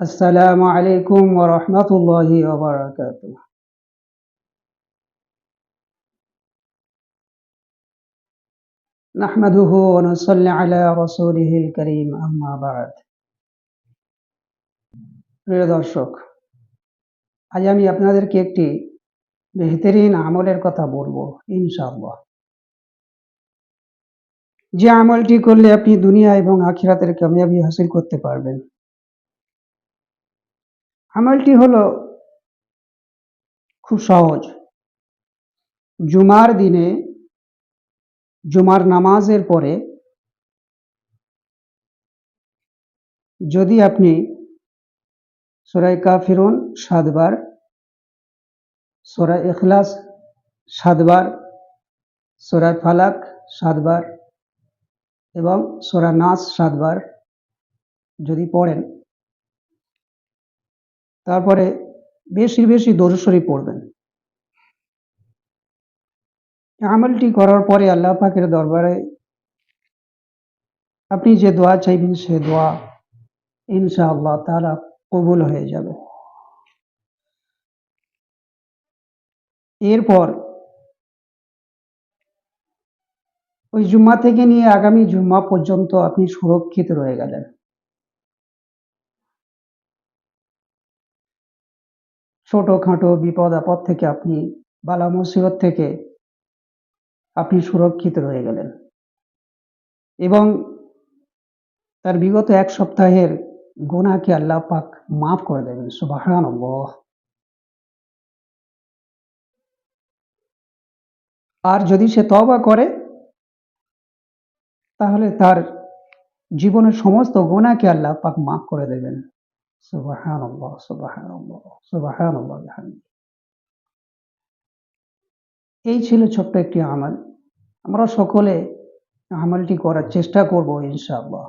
আসসালামু আলাইকুম ওয়া রাহমাতুল্লাহি ওয়া বারাকাতুহু। নাহমাদুহু ওয়া নুসাল্লি আলা রাসূলিহিল কারীম, আম্মা বা'দ। প্রিয় দর্শক, আজ আমি আপনাদেরকে একটি বেহতরিন আমলের কথা বলব, ইনশাআল্লাহ। যে আমলটি করলে আপনি দুনিয়া এবং আখিরাতের কামিয়াবি হাসিল করতে পারবেন। আমলটি হলো খুব সহজ। জুমার দিনে, জুমার নামাজের পরে যদি আপনি সোরাই কাফিরুন সাতবার, সোরা এখলাস সাতবার, সোরা ফালাক সাতবার এবং সোরা নাস সাতবার যদি পড়েন তারপরে বেশি বেশি দরুদ পড়বেন। আমলটি করার পরে আল্লাহ পাকের দরবারে আপনি যে দোয়া চাইবেন, সে দোয়া ইনশাআল্লাহ তারা কবুল হয়ে যাবে। এরপর ওই জুম্মা থেকে নিয়ে আগামী জুম্মা পর্যন্ত আপনি সুরক্ষিত রয়ে গেলেন। ছোটখাটো বিপদ আপদ থেকে আপনি, বালা মুসিবত থেকে আপনি সুরক্ষিত রয়ে গেলেন। এবং তার বিগত এক সপ্তাহের গোনাকে আল্লাহ পাক মাফ করে দেবেন সুবাহান আর যদি সে তবা করে, তাহলে তার জীবনের সমস্ত গোনাকে আল্লাহ পাক মাফ করে দেবেন। সুবাহান সুবাহান সুবাহান এই ছিল ছোট্ট একটি আমল। আমরা সকলে আমলটি করার চেষ্টা করব, ইনশাআল্লাহ।